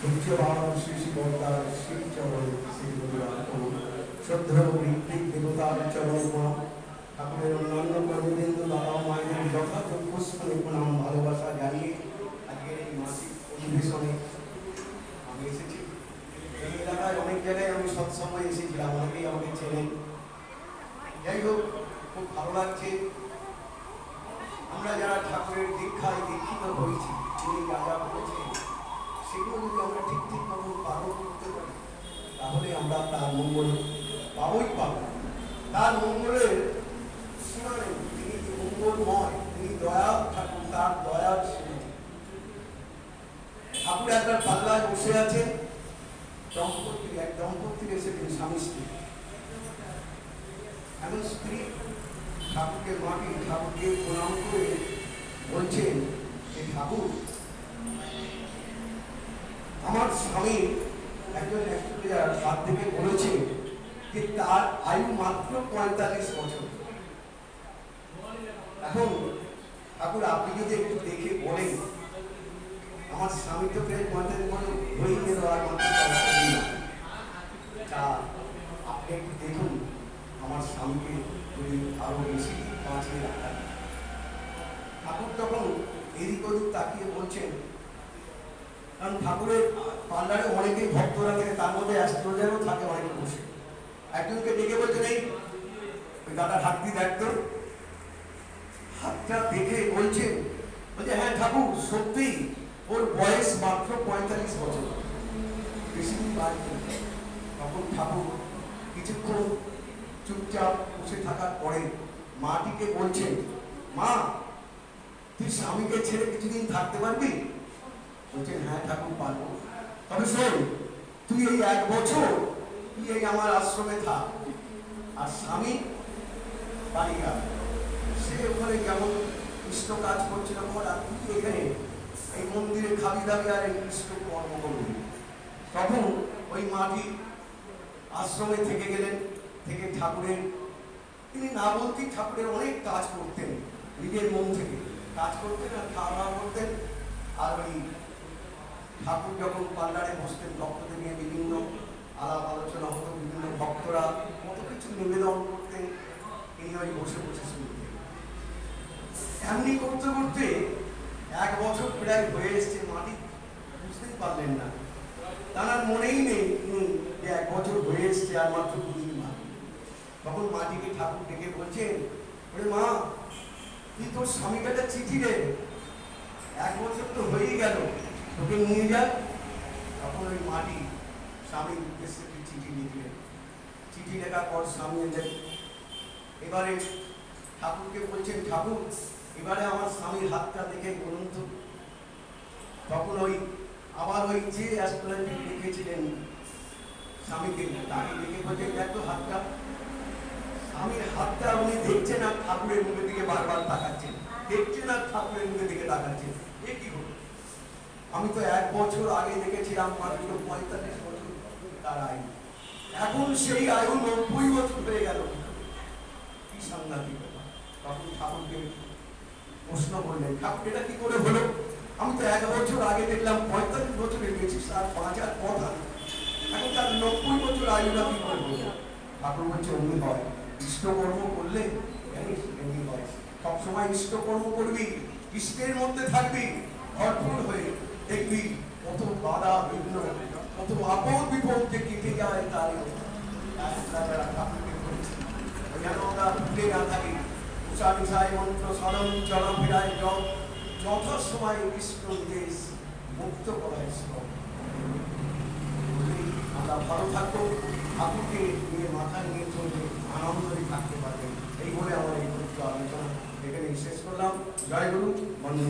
বাবা শ্রী শ্রী চরণ শ্রী শ্রদ্ধেয় চরণ ঠাকুরের অন্যান্য কর্মবিন্দু বাবা মায়ের যথাযোগ্য স্থানে প্রণাম ভালোবাসা জানিয়ে আজকের মাসিক আমি এসেছি এই এলাকায় অনেক জায়গায় আমি সৎসময় এসেছিলাম অনেকেই আমাকে চেনেন যাই হোক খুব ভালো লাগছে আমরা যারা ঠাকুরের দীক্ষায় দীক্ষিত হয়েছি তিনি যা যা বলেছেন সেগুলো যদি আমরা ঠিক ঠিক মতো পালন করতে পারি, তাহলে আমরা তার মঙ্গল পাবই পাব। তার মঙ্গলের সীমা নেই তিনি যে মঙ্গলময়, তিনি দয়াল ঠাকুর তার দয়াল সীমা ঠাকুর একবার পাল্লায় বসে আছেন দম্পতি এক দম্পতি এসেছেন স্বামী স্ত্রী। এমন স্ত্রী ঠাকুরকে মাটি ঠাকুরকে প্রণাম করে বলছেন যে ঠাকুর আমার স্বামী একজন থেকে বলেছে যে তার আয়ু মাত্র পঁয়তাল্লিশ বছর এখন ঠাকুর, আপনি যদি একটু দেখে বলেন, আমার স্বামী তো প্রায় পঁয়তাল্লিশ বছর হয়ে গেল আর মাত্র তা আপনি একটু দেখুন, আমার স্বামীকে যদি আরও বেশি বাঁচিয়ে রাখা। ঠাকুর তখন এদিক ওদিক তাকিয়ে বলছেন কারণ ঠাকুরের পার্লারে অনেকেই ভক্তরা থাকে তার মধ্যে অ্যাস্ট্রোলজারও থাকে অনেকে বসে একজনকে ডেকে বলছেন এই, ওই দাদা হাত দিয়ে দেখতো হাতটা দেখে বলছেন বলছে হ্যাঁ ঠাকুর, সত্যি, ওর বয়স মাত্র পঁয়তাল্লিশ বছর। বেশি বাড়বে তখন ঠাকুর কিছুক্ষণ চুপচাপ বসে থাকার পরে মাটিকে বলছেন মা, তুই স্বামীকে ছেড়ে কিছুদিন থাকতে পারবি? বলছেন হ্যাঁ ঠাকুর, পারব। তবে শোন, তুই এই এক বছর তুই এই আমার আশ্রমে থাক। আর স্বামী বাড়িয়া সে ওখানে কেমন কৃষ্ণ কাজ করছিল কর আর তুই এখানে এই মন্দিরে খাবি দাবি আর এই কৃষ্ণ কর্ম করবি। তখন ওই মাটি আশ্রমে থেকে গেলেন, থেকে ঠাকুরের। তিনি না বলতেই ঠাকুরের অনেক কাজ করতেন, নিজের মন থেকে। কাজ করতেন আর খাওয়া দাওয়া করতেন, আর ওই ঠাকুর যখন পার্লারে বসতেন, ভক্তদের নিয়ে বিভিন্ন আলাপ আলোচনা হতো, বিভিন্ন ভক্তরা কত কিছু নিবেদন করতেন এই ওই বসে বসে শুনতেন। এমনি করতে করতে এক বছর প্রায় হয়ে এসছে, মাটি বুঝতেই পারলেন না। তার মনেই নেই যে এক বছর হয়ে এসছে আর মাত্র দুদিন বাকি। তখন মাটিকে ঠাকুর ডেকে বলছেন, ওরে মা, তুই তোর স্বামীকে চিঠি রে এক বছর তো হয়েই গেল। তোকে নিয়ে যা তখন ওই মাটি স্বামীর উদ্দেশ্যে একটি চিঠি লিখলেন। চিঠি লেখার পর স্বামী এলেন। এবারে ঠাকুরকে বলছেন, ঠাকুর, এবারে আমার স্বামীর হাতটা দেখে বলুন তো। তখন ওই, আবার ওই যে অ্যাস্ট্রোলজি লিখেছিলেন স্বামীকে তাকে দেখে বলছে দেখো হাতটা। স্বামীর হাতটা উনি দেখছেন আর ঠাকুরের মুখের দিকে বারবার তাকাচ্ছেন। দেখছেন আর ঠাকুরের মুখের দিকে তাকাচ্ছেন। এ কি হলো আমি তো এক বছর আগে দেখেছিলাম মাত্র পঁয়তাল্লিশ বছর তার আয়ু। এখন সেই আয়ু নব্বই বছর হয়ে গেল। কি সাংঘাতিক ব্যাপার। তখন ঠাকুরকে প্রশ্ন করলেন, ঠাকুর, এটা কি করে হলো? আমি তো এক বছর আগে দেখলাম পঁয়তাল্লিশ বছরে গেছি, তার পাঁচ আর কথা। এখন তার নব্বই বছর আয়ুটা কি করব ঠাকুর বলছে, অমনি হয়। ইষ্টকর্ম করলে জানিস, এমনি হয়। সবসময় ইষ্টকর্ম করবি ইষ্টের মধ্যে থাকবি, ভরপুর হয়ে দেখবি কত বাধা বিঘ্ন, কত আপদ বিপদ যে কেটে যায় তার যেন আমরা ভুলে না থাকি? উষা নিশায় মন্ত্র সরম চলাফেরায় জপ যথাসময় কৃষ্ণ দেশ মুক্ত করায় আমরা ভালো থাকব, ঠাকুরকে নিয়ে মাথায় নিয়ে চলবে আনন্দে থাকতে পারবেন এই বলে আমার এই আলোচনা এখানে শেষ করলাম। জয় গুরু, বন্দী